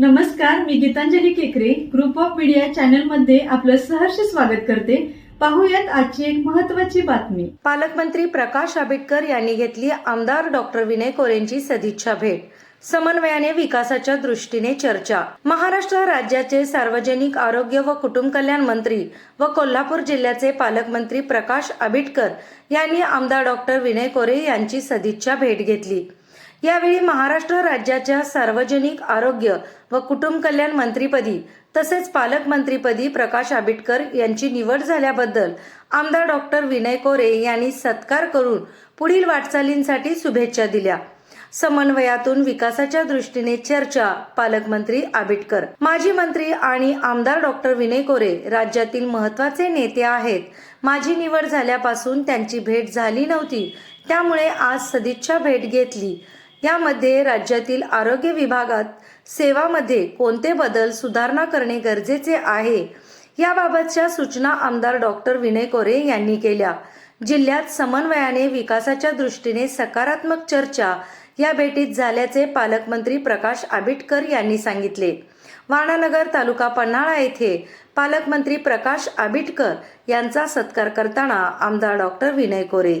नमस्कार मी गीतांजली केकरे. Group of media चॅनलमध्ये आपलं सहर्ष स्वागत करते. पाहूयात आजची एक महत्वाची बातमी. पालकमंत्री प्रकाश आंबेडकर यांनी घेतली आमदार डॉक्टर विनय कोरेंची सदिच्छा भेट. समन्वयाने विकासाच्या दृष्टीने चर्चा. महाराष्ट्र राज्याचे सार्वजनिक आरोग्य व कुटुंब कल्याण मंत्री व कोल्हापूर जिल्ह्याचे पालकमंत्री प्रकाश आंबेडकर यांनी आमदार डॉक्टर विनय कोरे यांची सदिच्छा भेट घेतली. यावेळी महाराष्ट्र राज्याच्या सार्वजनिक आरोग्य व कुटुंब कल्याण मंत्रीपदी तसेच पालकमंत्रीपदी प्रकाश आंबेडकर यांची निवड झाल्याबद्दल आमदार डॉक्टर विनय कोरे यांनी सत्कार करून पुढील वाटचालींसाठी शुभेच्छा दिल्या. समन्वयातून विकासाच्या दृष्टीने चर्चा पालकमंत्री आबिटकर माजी मंत्री आणि आमदार डॉक्टर विनय कोरे राज्यातील महत्त्वाचे नेते आहेत. माझी निवड झाल्यापासून त्यांची भेट झाली नव्हती. त्यामुळे आज सदिच्छा भेट घेतली. यामध्ये राज्यातील आरोग्य विभागात सेवामध्ये कोणते बदल सुधारणा करणे गरजेचे आहे? याबाबतच्या सूचना आमदार डॉक्टर विनय कोरे यांनी केल्या. जिल्ह्यात समन्वयाने विकासाच्या दृष्टीने सकारात्मक चर्चा या भेटीत झाल्याचे पालकमंत्री प्रकाश आंबेडकर यांनी सांगितले. वाणानगर तालुका पन्हाळा येथे पालकमंत्री प्रकाश आंबेडकर यांचा सत्कार करताना आमदार doctor Vinay Kore